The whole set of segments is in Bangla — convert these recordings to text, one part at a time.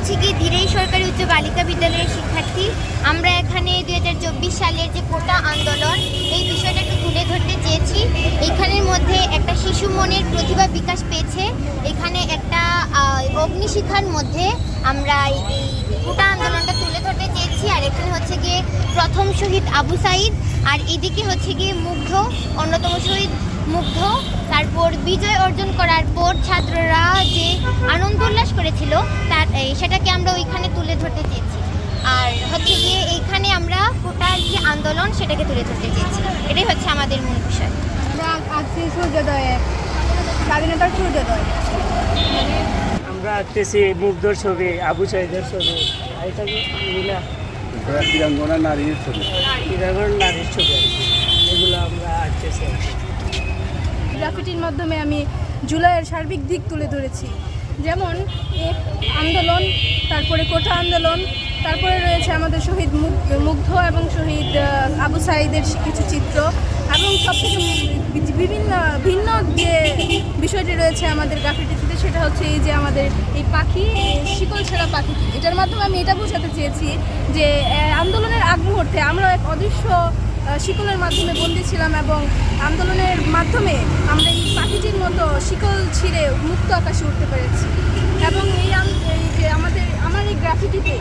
হচ্ছে কি ধীরেই সরকারি উচ্চ বালিকা বিদ্যালয়ের শিক্ষার্থী। আমরা এখানে দুই হাজার চব্বিশ সালের যে কোটা আন্দোলন, এই বিষয়টা একটু তুলে ধরতে চেয়েছি। এখানের মধ্যে একটা শিশু মনের প্রতিভা বিকাশ পেয়েছে। এখানে একটা অগ্নিশিখার মধ্যে আমরা এই কোটা আন্দোলনটা তুলে ধরতে চেয়েছি। আর এখানে হচ্ছে গিয়ে প্রথম শহীদ আবু সাইদ, আর এদিকে হচ্ছে গিয়ে মুগ্ধ, অন্যতম শহীদ মুগ্ধ। তারপর বিজয় অর্জন করার পর ছাত্ররা যে আনন্দ উল্লাস করেছিল সেটাকে আমরা ওইখানে তুলে ধরতে চেয়েছি। আর হচ্ছে গিয়ে এইখানে আমরা কোটার যে আন্দোলন সেটাকে তুলে ধরতে চেয়েছি। এটাই হচ্ছে আমাদের মূল বিষয়। আমরা আঁকছি সূর্যোদয়ে স্বাধীনতার সূর্যোদয়। আমরা আঁকতেছি মুগ্ধর ছবি আবু সাইদের ছবি এটা কি মিলা এটা তিরঙ্গনা নারীর ছবি। ইরাগর নারীর ছবি এগুলো আমরা আঁকতেছি গ্রাফিটির মাধ্যমে আমি জুলাইয়ের সার্বিক দিক তুলে ধরেছি। যেমন আন্দোলন, তারপরে কোটা আন্দোলন, তারপরে রয়েছে আমাদের শহীদ মুগ্ধ এবং শহীদ আবু সাইদের কিছু চিত্র এবং সবথেকে বিভিন্ন, ভিন্ন যে বিষয়টি রয়েছে আমাদের গ্রাফিটিতে সেটা হচ্ছে এই যে আমাদের এই পাখি শিকল ছেঁড়া পাখি। এটার মাধ্যমে আমি এটা বোঝাতে চেয়েছি যে আন্দোলনের আগ মুহূর্তে আমরা এক অদৃশ্য শিকলের মাধ্যমে বন্দী ছিলাম এবং আন্দোলনের মাধ্যমে আমরা এই পাখিটির ছিঁড়ে মুক্ত আকাশে উঠতে পেরেছি। এবং এই এই যে আমাদের আমার এই গ্রাফিটিতে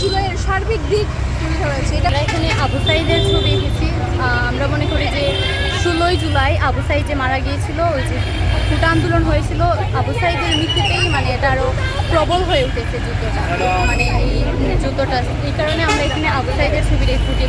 জুলাইয়ের সার্বিক দিক তুলে ধরা হয়েছে এটা এখানে আবু সাইদের ছবি এঁকেছি। আমরা মনে করি যে ষোলোই জুলাই আবু সাইদ যে মারা গিয়েছিল, ওই যে ফুটা আন্দোলন হয়েছিল, আবু সাইদের মৃত্যুতেই মানে এটা আরও প্রবল হয়ে উঠেছে যুদ্ধটা। মানে এই যুদ্ধটা, এই কারণে আমরা এখানে আবু সাইদের ছবিটা ফুটিয়ে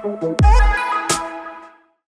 Thank